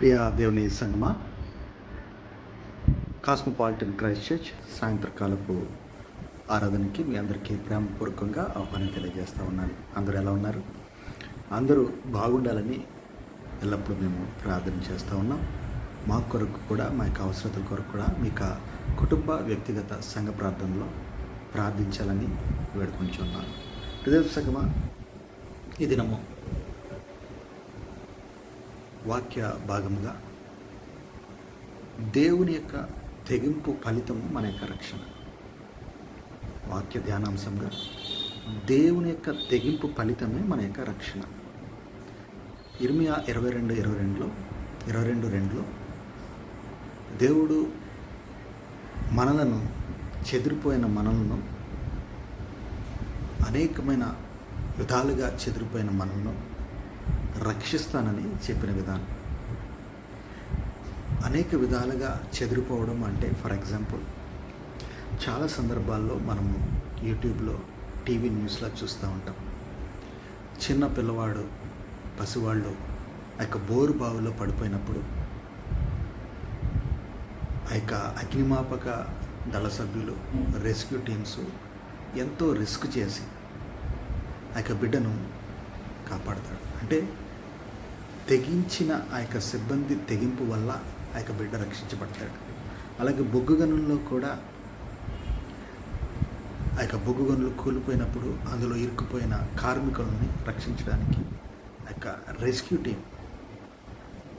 ప్రియ దేవుని సంగమ cosmopolitan Christ church సాయంత్రకాలపు ఆరాధనకి మీ అందరికీ ప్రేమపూర్వకంగా ఆహ్వానం తెలియజేస్తూ ఉన్నాను. అందరూ ఎలా ఉన్నారు? అందరూ బాగుండాలని ఎల్లప్పుడూ మేము ప్రార్థన చేస్తూ ఉన్నాం. మా కొరకు కూడా మా యొక్క అవసరతల కొరకు కూడా మీకు కుటుంబ వ్యక్తిగత సంఘ ప్రార్థనలో ప్రార్థించాలని వేడుకుంటున్నాను హృదయ సంగమ ఈ దినము వాక్య భాగముగా దేవుని యొక్క తెగింపు ఫలితము మన యొక్క రక్షణ. వాక్య ధ్యానాంశంగా దేవుని యొక్క తెగింపు ఫలితమే మన యొక్క రక్షణ. ఇర్మియా ఇరవై రెండు ఇరవై రెండులో ఇరవై రెండు రెండులో దేవుడు మనలను చెదిరిపోయిన మనలను అనేకమైన విధాలుగా చెదిరిపోయిన మనలను రక్షిస్తానని చెప్పిన విధానం. అనేక విధాలుగా చెదిరిపోవడం అంటే ఫర్ ఎగ్జాంపుల్ చాలా సందర్భాల్లో మనము యూట్యూబ్లో టీవీ న్యూస్లో చూస్తూ ఉంటాం. చిన్న పిల్లవాడు పసివాళ్ళు ఆ యొక్క బోరు బావిలో పడిపోయినప్పుడు ఆ యొక్క అగ్నిమాపక దళ సభ్యులు రెస్క్యూ టీమ్స్ ఎంతో రిస్క్ చేసి ఆ యొక్క బిడ్డను కాపాడతాడు అంటే తెగించిన ఆ యొక్క సిబ్బంది తెగింపు వల్ల ఆ యొక్క బిడ్డ రక్షించబడతాడు. అలాగే బొగ్గు గనుల్లో కూడా ఆ యొక్క బొగ్గు గనులు కూలిపోయినప్పుడు అందులో ఇరుక్కుపోయిన కార్మికులని రక్షించడానికి ఆ యొక్క రెస్క్యూ టీం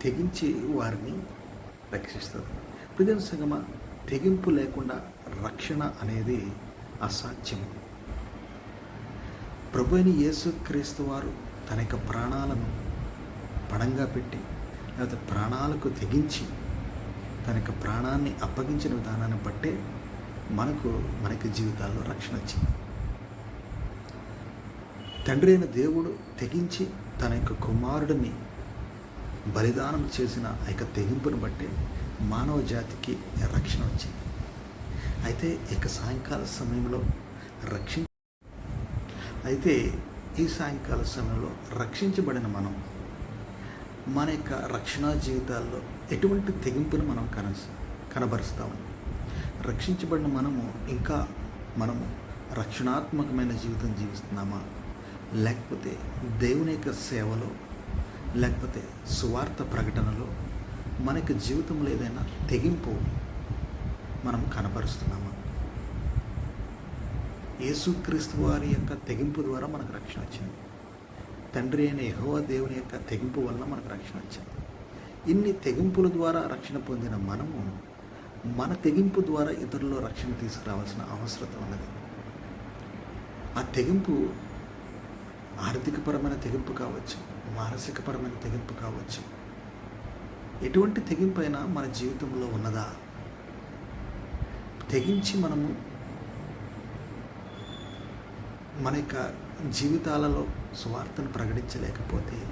తెగించి వారిని రక్షిస్తుంది. ప్రజల సగమ తెగింపు లేకుండా రక్షణ అనేది అసాధ్యం. ప్రభు అయిన యేసుక్రీస్తు వారు తన యొక్క ప్రాణాలను పడంగా పెట్టి లేకపోతే ప్రాణాలకు తెగించి తన యొక్క ప్రాణాన్ని అప్పగించిన విధానాన్ని బట్టే మనకు మనకి జీవితాల్లో రక్షణ వచ్చింది. తండ్రి అయిన దేవుడు తెగించి తన యొక్క కుమారుడిని బలిదానం చేసిన ఆ యొక్క తెగింపును బట్టే మానవ జాతికి రక్షణ వచ్చింది. అయితే ఇక సాయంకాల సమయంలో రక్షించ అయితే ఈ సాయంకాల సమయంలో రక్షించబడిన మనం మన యొక్క రక్షణ జీవితాల్లో ఎటువంటి తెగింపును మనం కన కనబరుస్తాము రక్షించబడిన మనము ఇంకా మనము రక్షణాత్మకమైన జీవితం జీవిస్తున్నామా? లేకపోతే దేవుని యొక్క సేవలో లేకపోతే సువార్త ప్రకటనలో మన యొక్క జీవితంలో ఏదైనా తెగింపు మనం కనపరుస్తున్నామా యేసుక్రీస్తు వారి యొక్క తెగింపు ద్వారా మనకు రక్షణ వచ్చింది. తండ్రి అయిన యహోవ దేవుని యొక్క తెగింపు వల్ల మనకు రక్షణ వచ్చింది. ఇన్ని తెగింపుల ద్వారా రక్షణ పొందిన మనము మన తెగింపు ద్వారా ఇతరుల్లో రక్షణ తీసుకురావాల్సిన అవసరం ఉన్నది. ఆ తెగింపు ఆర్థికపరమైన తెగింపు కావచ్చు మానసికపరమైన తెగింపు కావచ్చు. ఎటువంటి తెగింపు అయినా మన జీవితంలో ఉన్నదా? తెగించి మనము మన యొక్క జీవితాలలో స్వార్థను ప్రకటించలేకపోతే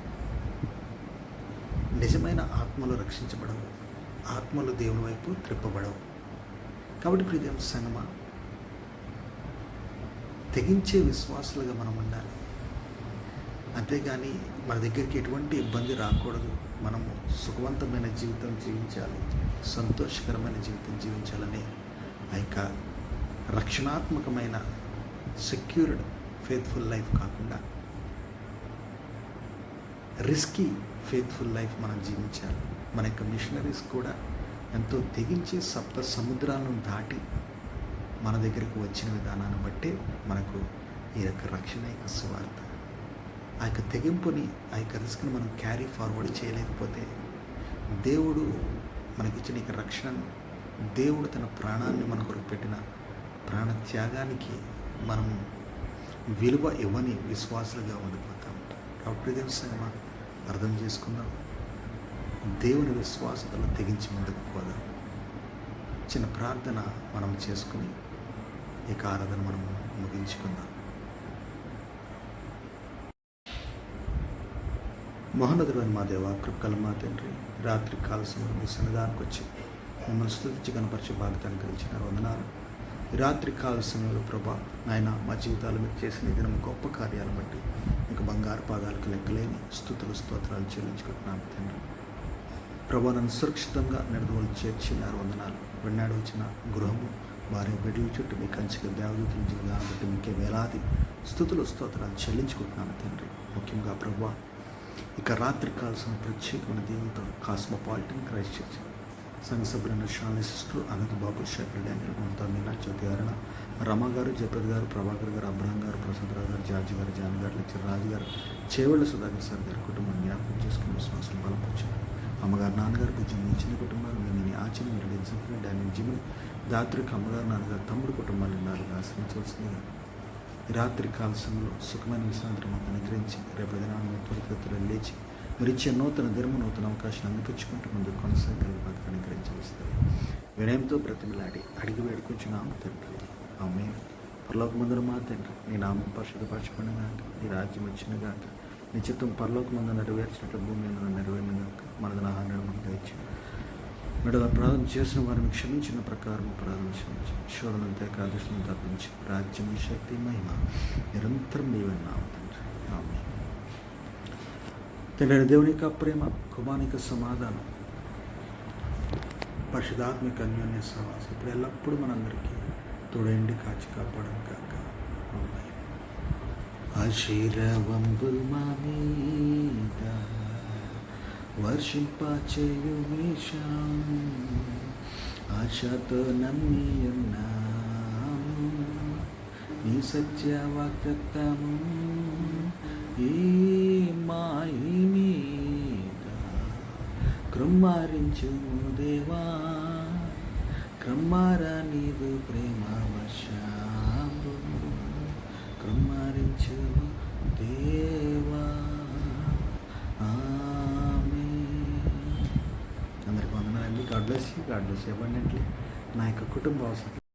నిజమైన ఆత్మలు రక్షించబడవు. ఆత్మలు దేవుని వైపు త్రిప్పబడవు. కాబట్టి ప్రియ సంగమ తెగించే విశ్వాసులుగా మనం ఉండాలి. అంతేగాని మన దగ్గరికి ఎటువంటి ఇబ్బంది రాకూడదు. మనము సుఖవంతమైన జీవితం జీవించాలి. సంతోషకరమైన జీవితం జీవించాలని ఆ యొక్క రక్షణాత్మకమైన సెక్యూర్డ్ ఫేత్ఫుల్ లైఫ్ కాకుండా రిస్కీ ఫేత్ఫుల్ లైఫ్ మనం జీవించాలి. మన యొక్క మిషనరీస్ కూడా ఎంతో తెగించి సప్త సముద్రాలను దాటి మన దగ్గరకు వచ్చిన విధానాన్ని బట్టి మనకు ఈ యొక్క రక్షణ యొక్క స్వార్థ ఆ యొక్క తెగింపుని ఆ యొక్క రిస్క్ని మనం క్యారీ ఫార్వర్డ్ చేయలేకపోతే దేవుడు మనకిచ్చిన యొక్క రక్షణను దేవుడు తన ప్రాణాన్ని మన కొరకు పెట్టిన ప్రాణ త్యాగానికి మనం విలువ ఇవ్వని విశ్వాసాలుగా ఉండిపోతాం కాబట్టి సినిమా అర్థం చేసుకుందాం. దేవుని విశ్వాసతలో తెగించి ముందుకు పోదాం. చిన్న ప్రార్థన మనం చేసుకుని ఈ ఆరాధన మనం ముగించుకుందాం. మహోన్నతుడైన మా దేవ కృపకల మా తండ్రి రాత్రి కాల సమయం మీ సన్నిధానికి వచ్చి మిమ్మల్ని స్థుతించి కనపరిచే బాధ్యతను కలిగించిన వందనాలు. రాత్రి కాల సమయంలో ప్రభా నాయన మా జీవితాలు మీరు చేసిన దినం గొప్ప కార్యాలు బట్టి మీకు బంగారు పాదాలకు లెక్కలేని స్థుతులు స్తోత్రాలు చెల్లించుకుంటున్నాను తండ్రి. ప్రభా నన్ను సురక్షితంగా నడుదోలు చేర్చినారు వందనాలు. వెన్నాడు వచ్చిన గృహము భార్య బిడ్డల చుట్టూ మీ కంచికి దేవదూతులు జీవితాన్ని బట్టి మీకే వేలాది స్థుతులు స్తోత్రాలు చెల్లించుకుంటున్నాను తండ్రి. ముఖ్యంగా ప్రభా ఇక రాత్రి కాల్సిన ప్రత్యేకమైన దేవునితో కాస్మోపాలిటన్ క్రైస్ట్ చర్చ్ సంఘ సభ్యులైన Shali sister Anant Babu Shepherd Daniel Mamata Meena Jyothi గారణ Rama గారు జపద్ గారు ప్రభాకర్ గారు అబ్రహం గారు ప్రసాద్ రావు గారు జార్జి గారు జాన్ గారు లెక్చర్ రాజు గారు చేవళ్ళ సుధాకర్ సార్ గారి కుటుంబం జ్ఞాపకం చేసుకుని విశ్వాసం బలపరిచారు. అమ్మగారు నాన్నగారు పూజ్యం మీ కుటుంబాలు మీ నేను ఆచరణ మీరు లిన్సఫ్రీ డానియల్ జిమ్ని దాత్రికి అమ్మగారు నాన్నగారు తమ్ముడు కుటుంబాలు నాలుగు ఆశ్రయించవలసిందిగా రాత్రి కాల సమయంలో సుఖమైన విశ్రాంతి మాకు అనుగ్రహించి రేపు దినాన్ని త్వరితత్తులు లేచి మీరు నూతన ధర్మ నూతన అవకాశం అందిపుచ్చుకుంటూ ముందు కొనసాగాలి మాకు అనుగ్రహించవస్తుంది వినయంతో బ్రతిమలాడి అడిగి వేడుకొచ్చున్నాము తండ్రి. ఆమె పరలోక ముందర మా తండ్రి. నీ నామం పరిశుద్ధపరచుకుని గాక నీ రాజ్యం వచ్చిన గాక నీ చిత్తం పరలోక ముందు నెరవేర్చినట్టు భూమి మీద నెరవేరిన గాక మనది నా హాని మనకు దయచేయండి. చేసిన వారిని క్షమించిన ప్రకారం ప్రార్థన క్షమించి శోధనంతే కాదృష్టిని తప్పించి రాజ్యం శక్తి మహిమ నిరంతరం నీవన్నావు తండ్రి. ఆమె తండ్రి దేవుని యొక్క ప్రేమ కుమానిక సమాధానం పరిశుధాత్మిక అన్యోన్య సమాసం ఇప్పుడు ఎల్లప్పుడూ మనందరికీ తోడండి కాచి కాపాడను కాక ఆమేన్. ఆశీర్వంబుల్ మా మీద వర్షింపచేయు మీషం ఆశతో నమ్మి ఉన్నాము. నీ సత్య వాగ్దత్తము మీద కృమ్మారించుము దేవా. క్రమ్మార నీదు ప్రేమ వశాము కృమ్మారించు దేవా. ఆమె అందరికి వందనాలండి. God bless you. God bless abundantly నా యొక్క కుటుంబ అవసరం.